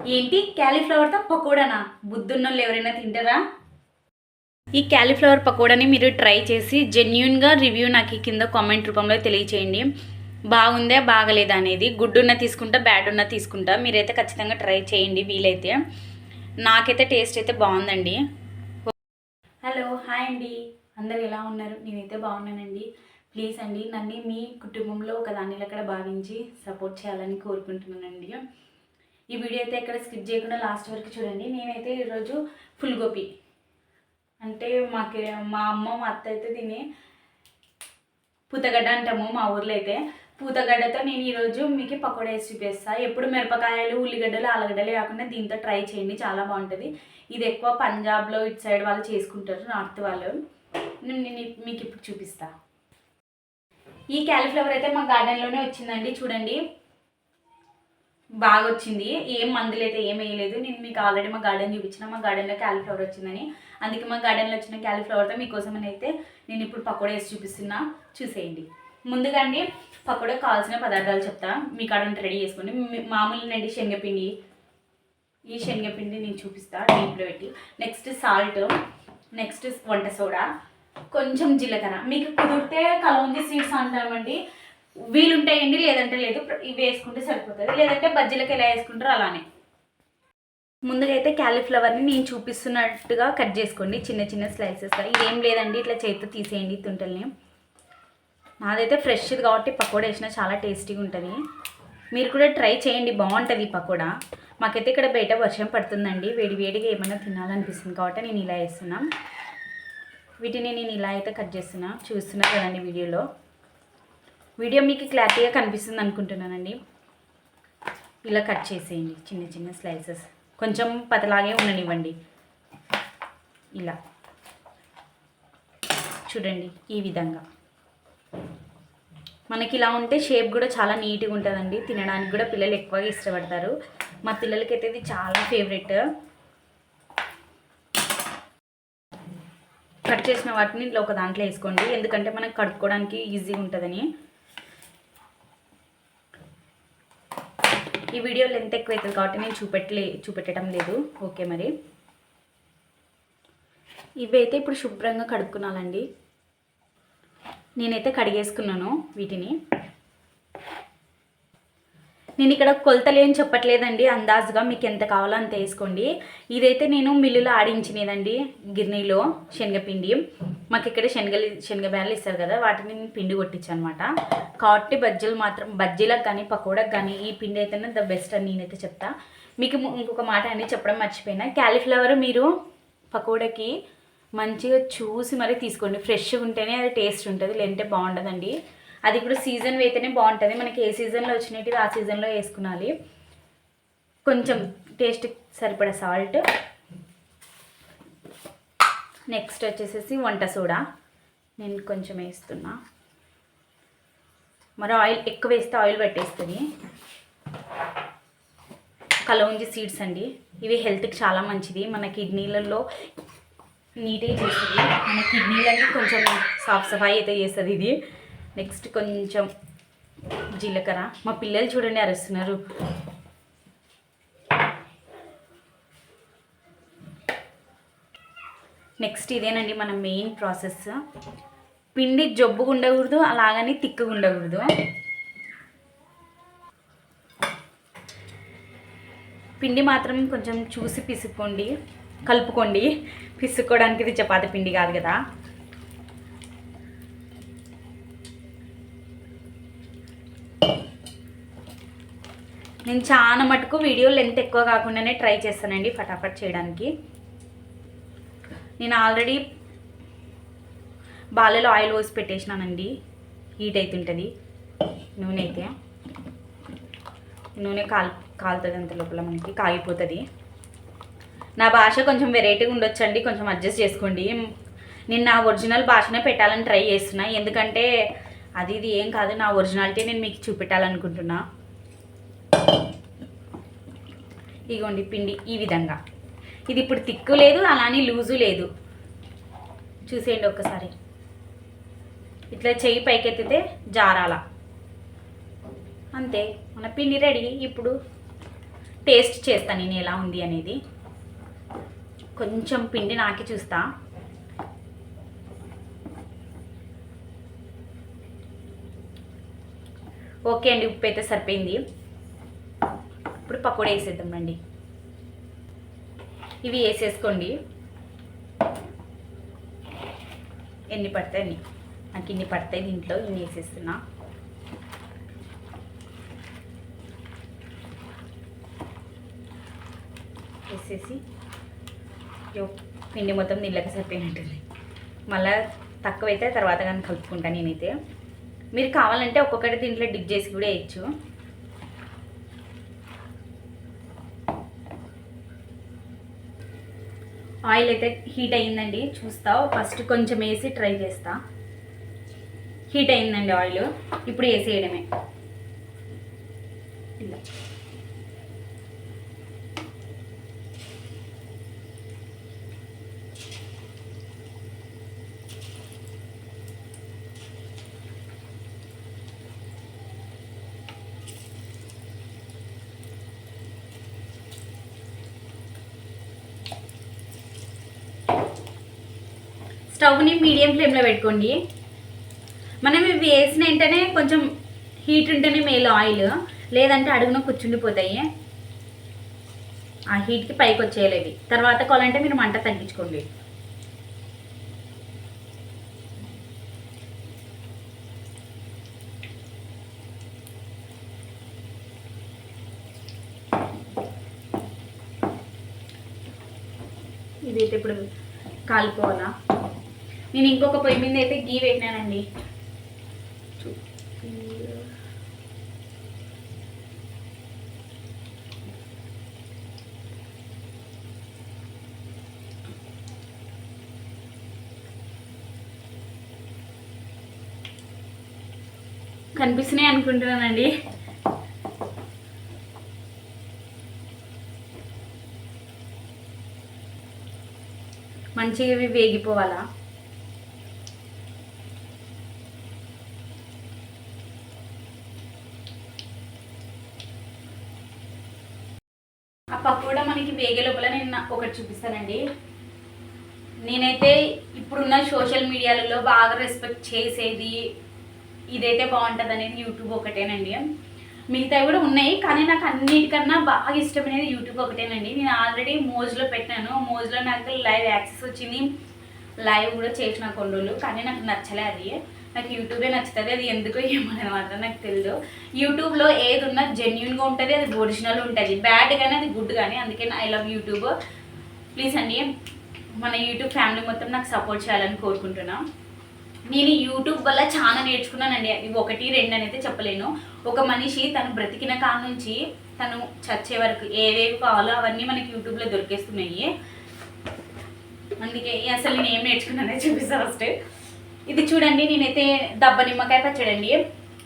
ఏంటి? క్యాలీఫ్లవర్తో పకోడానా? బుద్ధున్నోళ్ళు ఎవరైనా తింటారా? ఈ క్యాలీఫ్లవర్ పకోడాని మీరు ట్రై చేసి జెన్యున్గా రివ్యూ నాకు ఈ కింద కామెంట్ రూపంలో తెలియచేయండి. బాగుందా బాగలేదా అనేది గుడ్ ఉన్న తీసుకుంటా బ్యాడ్ ఉన్న తీసుకుంటా మీరైతే ఖచ్చితంగా ట్రై చేయండి వీలైతే. నాకైతే టేస్ట్ అయితే బాగుందండి. హలో హాయ్ అండి. అందరు ఎలా ఉన్నారు? నేనైతే బాగున్నానండి. ప్లీజ్ అండి నన్ను మీ కుటుంబంలో ఒక దాన్ని అక్కడ భావించి సపోర్ట్ చేయాలని కోరుకుంటున్నానండి. ఈ వీడియో అయితే ఎక్కడ స్కిప్ చేయకుండా లాస్ట్ వరకు చూడండి. నేనైతే ఈరోజు ఫుల్ గోపి అంటే మాకు మా అమ్మ మా అత్త అయితే దీన్ని పూతగడ్డ అంటాము మా ఊర్లో అయితే. పూతగడ్డతో నేను ఈరోజు మీకు పకోడా వేసి చూపిస్తాను ఎప్పుడు మిరపకాయలు ఉల్లిగడ్డలు ఆలుగడ్డలు కాకుండా దీంతో ట్రై చేయండి. చాలా బాగుంటుంది. ఇది ఎక్కువ పంజాబ్లో ఇటు సైడ్ వాళ్ళు చేసుకుంటారు నార్త్ వాళ్ళు. నేను మీకు ఇప్పుడు చూపిస్తా. ఈ క్యాలీఫ్లవర్ అయితే మా గార్డెన్లోనే వచ్చిందండి. చూడండి. బాగా వచ్చింది ఏం మందులు అయితే ఏం వేయలేదు. నేను మీకు ఆల్రెడీ మా గార్డెన్ చూపించిన మా గార్డెన్లో క్యాలీఫ్లవర్ వచ్చిందని. అందుకే మా గార్డెన్లో వచ్చిన క్యాలీఫ్లవర్తో మీకోసం అయితే నేను ఇప్పుడు పకోడా వేసి చూపిస్తున్నా. చూసేయండి. ముందుగా అండి పకోడా కావాల్సిన పదార్థాలు చెప్తా. మీ కాడ రెడీ చేసుకోండి. మీ- మామూలునండి శనగపిండి ఈ శనగపిండి నేను చూపిస్తా డీప్లో పెట్టి. నెక్స్ట్ సాల్ట్ నెక్స్ట్ వంట సోడా కొంచెం జీలకర్ర. మీకు కుదిరితే కలవంది సీడ్స్ అంటామండి. వీలుంటాయండి లేదంటే లేదు. ఇవి వేసుకుంటే సరిపోతుంది. లేదంటే బజ్జీలకు ఎలా వేసుకుంటారో అలానే. ముందుగా అయితే క్యాలీఫ్లవర్ని నేను చూపిస్తున్నట్టుగా కట్ చేసుకోండి. చిన్న చిన్న స్లైసెస్గా. ఇదేం లేదండి ఇట్లా చేతితో తీసేయండి తుంటల్ని. నాదైతే ఫ్రెష్ కాబట్టి పకోడా వేసినా చాలా టేస్టీగా ఉంటుంది. మీరు కూడా ట్రై చేయండి బాగుంటుంది ఈ పకోడా. మాకైతే ఇక్కడ బయట వర్షం పడుతుందండి. వేడి వేడిగా ఏమైనా తినాలనిపిస్తుంది కాబట్టి నేను ఇలా వేస్తున్నాను వీటిని నేను ఇలా అయితే కట్ చేస్తున్నా. చూస్తున్నా కదండి వీడియోలో. వీడియో మీకు క్లారిటీగా కనిపిస్తుంది అనుకుంటున్నానండి. ఇలా కట్ చేసేయండి చిన్న చిన్న స్లైసెస్. కొంచెం పతలాగే ఉండనివ్వండి. ఇలా. చూడండి ఈ విధంగా. మనకి ఇలా ఉంటే షేప్ కూడా చాలా నీట్గా ఉంటుందండి. తినడానికి కూడా పిల్లలు ఎక్కువగా ఇష్టపడతారు. మా పిల్లలకైతే ఇది చాలా ఫేవరెట్. కట్ చేసిన వాటిని ఇట్లా ఒక దాంట్లో వేసుకోండి. ఎందుకంటే మనకు కడుక్కోవడానికి ఈజీగా ఉంటుందని. ఈ వీడియో లెంత్ ఎక్కువ అవుతుంది కాబట్టి నేను చూపెట్టలే చూపెట్టడం లేదు. ఓకే మరి. ఇవైతే ఇప్పుడు శుభ్రంగా కడుక్కున్నానండి. నేనైతే కడిగేసుకున్నాను వీటిని. నేను ఇక్కడ కొలతలు ఏం చెప్పట్లేదండి. అందాజుగా మీకు ఎంత కావాలో అంత వేసుకోండి. ఇదైతే నేను మిల్లులో ఆడించినదండి గిర్నీలో శనగపిండి. మాకు ఇక్కడ శనగలు శనగ ఇస్తారు కదా వాటిని నేను పిండి కొట్టించాను అనమాట కాబట్టి బజ్జీలు మాత్రం బజ్జీలకు కానీ పకోడకు కానీ ఈ పిండి అయితేనే ద బెస్ట్ అని నేనైతే చెప్తా. మీకు ఇంకొక మాట అని చెప్పడం మర్చిపోయినా. క్యాలీఫ్లవర్ మీరు పకోడకి మంచిగా చూసి మరీ తీసుకోండి. ఫ్రెష్గా ఉంటేనే అది టేస్ట్ ఉంటుంది లేదంటే బాగుండదండి. అది కూడా సీజన్ అయితేనే బాగుంటుంది. మనకి ఏ సీజన్లో వచ్చినట్టు ఆ సీజన్లో వేసుకునాలి. కొంచెం టేస్ట్ సరిపడా సాల్ట్ నెక్స్ట్ వచ్చేసేసి వంట సోడా. నేను కొంచెం వేస్తున్నా. మరి ఆయిల్ ఎక్కువ వేస్తే ఆయిల్ పెట్టేస్తుంది. కలౌంజి సీడ్స్ అండి. ఇవి హెల్త్కి చాలా మంచిది. మన కిడ్నీలలో నీట్గా చేస్తుంది. మన కిడ్నీలన్నీ కొంచెం సాఫ్ సఫాయి అయితే చేస్తుంది ఇది. నెక్స్ట్ కొంచెం జీలకర్ర. మా పిల్లలు చూడండి అరుస్తున్నారు. నెక్స్ట్ ఇదేనండి మన మెయిన్ ప్రాసెస్ పిండి జబ్బుగా ఉండకూడదు అలాగని తిక్కుగా ఉండకూడదు. పిండి మాత్రం కొంచెం చూసి పిసుక్కోండి కలుపుకోండి. పిసుక్కోవడానికి ఇది చపాతి పిండి కాదు కదా. నేను చాలా మటుకు వీడియో లెంత్ ఎక్కువ కాకుండానే ట్రై చేస్తానండి ఫటాఫట్ చేయడానికి. నేను ఆల్రెడీ బాలలో ఆయిల్ పోసి పెట్టేసినానండి. హీట్ అవుతుంటుంది నూనె అయితే. నూనె కాల్ కాలుతుంది అంత లోపల మనకి కాగిపోతుంది. నా భాష కొంచెం వెరైటీగా ఉండొచ్చండి కొంచెం అడ్జస్ట్ చేసుకోండి. నేను నా ఒరిజినల్ భాషనే పెట్టాలని ట్రై చేస్తున్నా. ఎందుకంటే అది ఇది ఏం కాదు నా ఒరిజినాలిటీ నేను మీకు చూపెట్టాలనుకుంటున్నా. ఇగోండి పిండి ఈ విధంగా. ఇది ఇప్పుడు తిక్కు లేదు అలానే లూజు లేదు. చూసేయండి ఒక్కసారి. ఇట్లా చెయ్యి పైకెత్తితే జారాల. అంతే మన పిండి రెడీ. ఇప్పుడు టేస్ట్ చేస్తాను నేను ఎలా ఉంది అనేది. కొంచెం పిండి నాకి చూస్తా. ఓకే అండి ఉప్పు అయితే సరిపోయింది. ఇప్పుడు పకోడీ వేసేద్దాం రండి. ఇవి వేసేసుకోండి. ఎన్ని పడతాయి అన్ని? నాకు ఇన్ని పడతాయి దీంట్లో ఇన్ని వేసేస్తున్నా. వేసేసి పిండి మొత్తం నీళ్ళకి సరిపోయినట్టుంది. మళ్ళా తక్కువైతే తర్వాత కానీ కలుపుకుంటాను నేనైతే. మీరు కావాలంటే ఒక్కొక్కటి దీంట్లో డిప్ చేసి కూడా వేయచ్చు. ఆయిల్ అయితే హీట్ అయ్యిందండి చూస్తా. ఫస్ట్ కొంచెం వేసి ట్రై చేస్తా. హీట్ అయిందండి ఆయిల్. ఇప్పుడు వేసేయడమే. స్టవ్ని మీడియం ఫ్లేమ్లో పెట్టుకోండి. మనం ఇవి వేసిన వెంటనే కొంచెం హీట్ ఉంటేనే మేలు ఆయిల్ లేదంటే అడుగున కూర్చుండిపోతాయి. ఆ హీట్కి పైకి వచ్చేయాలి తర్వాత కావాలంటే మీరు మంట తగ్గించుకోండి. ఇదైతే ఇప్పుడు కాలిపోవాలా? నేను ఇంకొక పొయ్యి మీద అయితే గీ పెట్టినానండి కనిపిస్తున్నాయి అనుకుంటున్నానండి. మంచిగా ఇవి వేగిపోవాలా ఆ పకోడా మనకి వేగే లోపల నేను నా- ఒకటి చూపిస్తానండి. నేనైతే ఇప్పుడున్న సోషల్ మీడియాలలో బాగా రెస్పెక్ట్ చేసేది ఇదైతే బాగుంటుంది అనేది యూట్యూబ్ ఒకటేనండి. మిగతావి కూడా ఉన్నాయి కానీ నాకు అన్నిటికన్నా బాగా ఇష్టమైనది యూట్యూబ్ ఒకటేనండి. నేను ఆల్రెడీ మోజ్లో పెట్టినాను. మోజ్లో నాకు లైవ్ యాక్సెస్ వచ్చింది. లైవ్ కూడా చేసిన కొన్ని రోజులు కానీ నాకు నచ్చలే అది. నాకు యూట్యూబే నచ్చుతుంది అది ఎందుకో ఏమని మాత్రం నాకు తెలియదు యూట్యూబ్లో ఏది ఉన్నా జెన్యున్గా ఉంటుంది అది ఒరిజినల్ ఉంటుంది. బ్యాడ్ కానీ అది గుడ్ కానీ అందుకే ఐ లవ్ యూట్యూబ్ ప్లీజ్ అండి మన యూట్యూబ్ ఫ్యామిలీ మొత్తం నాకు సపోర్ట్ చేయాలని కోరుకుంటున్నాం. నేను యూట్యూబ్ వల్ల చాలా నేర్చుకున్నానండి. ఇవి ఒకటి రెండు అనేది చెప్పలేను. ఒక మనిషి తను బ్రతికిన కాడ నుంచి తను చచ్చే వరకు ఏవేవి కావాలో అవన్నీ మనకి యూట్యూబ్లో దొరికేస్తున్నాయి. అందుకే అసలు నేను ఏం నేర్చుకున్నానో చూపిస్తా ఫస్ట్ ఇది చూడండి నేనైతే దబ్బ నిమ్మకాయ పచ్చడండి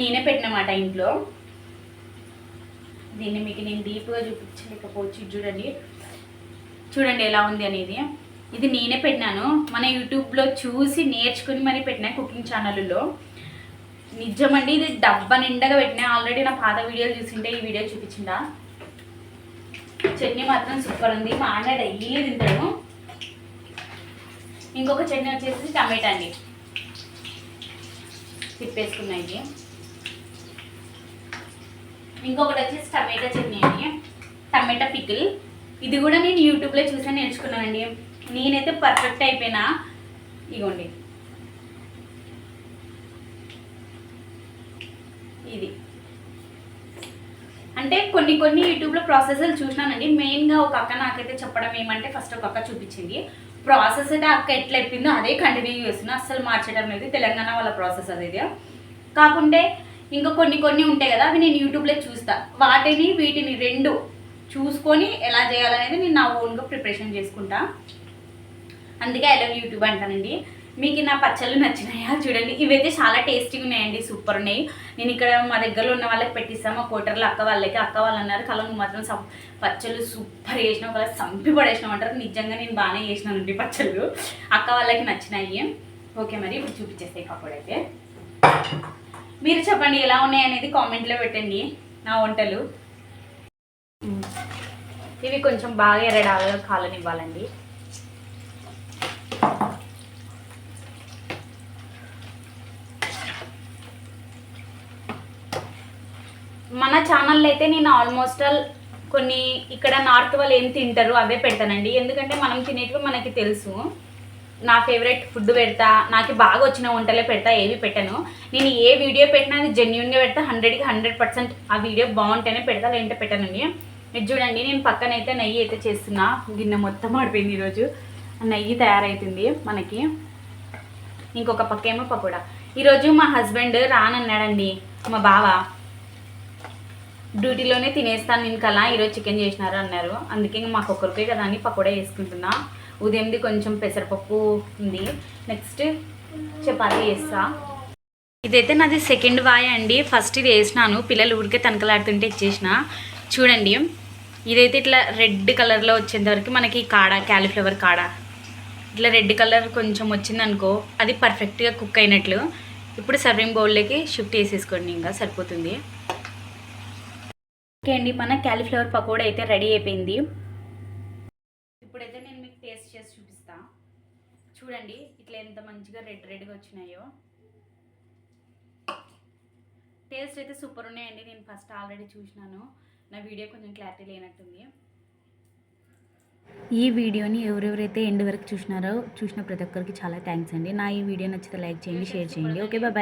నేనే పెట్టినమాట ఇంట్లో. దీన్ని మీకు నేను డీప్గా చూపించలేకపోవచ్చు. ఇది చూడండి. చూడండి ఎలా ఉంది అనేది. ఇది నేనే పెట్టినాను. మన యూట్యూబ్లో చూసి నేర్చుకుని మరీ పెట్టిన కుకింగ్ ఛానల్లో నిజమండి ఇది డబ్బా నిండగా పెట్టినా. ఆల్రెడీ నా పాత వీడియోలు చూసింటే ఈ వీడియో చూపించిందా? చట్నీ మాత్రం సూపర్ ఉంది. మా అన్న డైలీ తింటాను. ఇంకొక చట్నీ వచ్చేసి టమాటా అండి. తిప్పేసుకున్నాయి. ఇంకొకటి వచ్చేసి టమాటా చట్నీ అండి. Tomato pickle. ఇది కూడా నేను యూట్యూబ్లో చూసి నేర్చుకున్నానండి. నేనైతే పర్ఫెక్ట్ అయిపోయినా. ఇగోండి. ఇది. అంటే కొన్ని కొన్ని యూట్యూబ్లో ప్రాసెస్లు చూసినానండి. మెయిన్గా ఒక అక్క నాకైతే చెప్పడం ఏమంటే ఫస్ట్ ఒక అక్క చూపించింది. ప్రాసెస్ అయితే అక్క ఎట్లా చెప్పిందో అదే కంటిన్యూ చేస్తున్నా. అస్సలు మార్చడం లేదు. తెలంగాణ వాళ్ళ ప్రాసెస్ అది కాకుంటే ఇంకా కొన్ని కొన్ని ఉంటాయి కదా అవి నేను యూట్యూబ్లో చూస్తా. వాటిని వీటిని రెండు చూసుకొని ఎలా చేయాలనేది నేను నా ఓన్గా ప్రిపరేషన్ చేసుకుంటా. అందుకే ఐ లవ్ యూట్యూబ్ అంటానండి. మీకు నా పచ్చళ్ళు నచ్చినాయా? చూడండి ఇవైతే చాలా టేస్టీగా ఉన్నాయండి సూపర్ ఉన్నాయి. నేను ఇక్కడ మా దగ్గరలో ఉన్న వాళ్ళకి పెట్టిస్తాను. మా కోటర్లో అక్క వాళ్ళకి అక్క వాళ్ళు అన్నారు కలం మాత్రం సం పచ్చళ్ళు సూపర్ చేసిన కదా సంపి పడేసినాం అంటారు. నిజంగా నేను బాగానే చేసినానండి పచ్చళ్ళు. అక్క వాళ్ళకి నచ్చినాయి. ఓకే మరి ఇప్పుడు చూపించేస్తాయి కాకపోతే మీరు చెప్పండి ఎలా ఉన్నాయి అనేది కామెంట్లో పెట్టండి నా వంటలు. ఇవి కొంచెం బాగా ఎర్రడాలుగా కాలనివ్వాలండి. మన ఛానల్లో అయితే నేను ఆల్మోస్ట్ ఆల్ కొన్ని ఇక్కడ నార్త్ వాళ్ళు ఏం తింటారు అవే పెడతానండి. ఎందుకంటే మనం తినేటివి మనకి తెలుసు. నా ఫేవరెట్ ఫుడ్ పెడతా నాకు బాగా వచ్చిన వంటలే పెడతా ఏవి పెట్టను. నేను ఏ వీడియో పెట్టినా అది జెన్యున్గా పెడతా హండ్రెడ్కి హండ్రెడ్ పర్సెంట్ ఆ వీడియో బాగుంటేనే పెడతా లేదంటే పెట్టానండి. ఇది చూడండి నేను పక్కనైతే నెయ్యి అయితే చేస్తున్నా. గిన్నె మొత్తం ఆడిపోయింది ఈరోజు. ఆ నెయ్యి తయారవుతుంది మనకి. ఇంకొక పక్క ఏమో పకోడా. ఈరోజు మా హస్బెండ్ రానన్నాడండి మా బావ. డ్యూటీలోనే తినేస్తాను నేను కలా ఈరోజు చికెన్ చేసినారు అన్నారు. అందుకే ఇంక మాకు ఒక్కరికే కదా అని పకోడా వేసుకుంటున్నా. ఉదయంది కొంచెం పెసరపప్పు ఉంది. నెక్స్ట్ చపాతీ వేస్తా ఇదైతే నాది సెకండ్ వాయ్ అండి. ఫస్ట్ ఇది వేసినాను. పిల్లలు ఊరికే తనకలాడుతుంటే ఇచ్చేసిన. చూడండి. ఇదైతే ఇట్లా రెడ్ కలర్లో వచ్చేంత వరకు మనకి కాడ క్యాలీఫ్లవర్ కాడ. ఇట్లా రెడ్ కలర్ కొంచెం వచ్చిందనుకో అది పర్ఫెక్ట్గా కుక్ అయినట్లు. ఇప్పుడు సర్వింగ్ బౌల్లోకి షిఫ్ట్ చేసేసుకోండి ఇంకా సరిపోతుంది. ఓకే అండి మన క్యాలీఫ్లవర్ పకోడా అయితే రెడీ అయిపోయింది. ఇప్పుడైతే నేను మీకు టేస్ట్ చేసి చూపిస్తా. చూడండి ఇట్లా ఎంత మంచిగా రెడ్ రెడ్గా వచ్చినాయో. టేస్ట్ అయితే సూపర్ ఉన్నాయండి నేను ఫస్ట్ ఆల్రెడీ చూసినాను. నా వీడియో కొంచెం క్లారిటీ లేనట్టుంది. ఈ వీడియోని ఎవరెవరైతే ఎండ్ వరకు చూసినారో చూసిన ప్రతి ఒక్కరికి చాలా థ్యాంక్స్ అండి. నా ఈ వీడియో నచ్చితే లైక్ చేయండి షేర్ చేయండి. Okay bye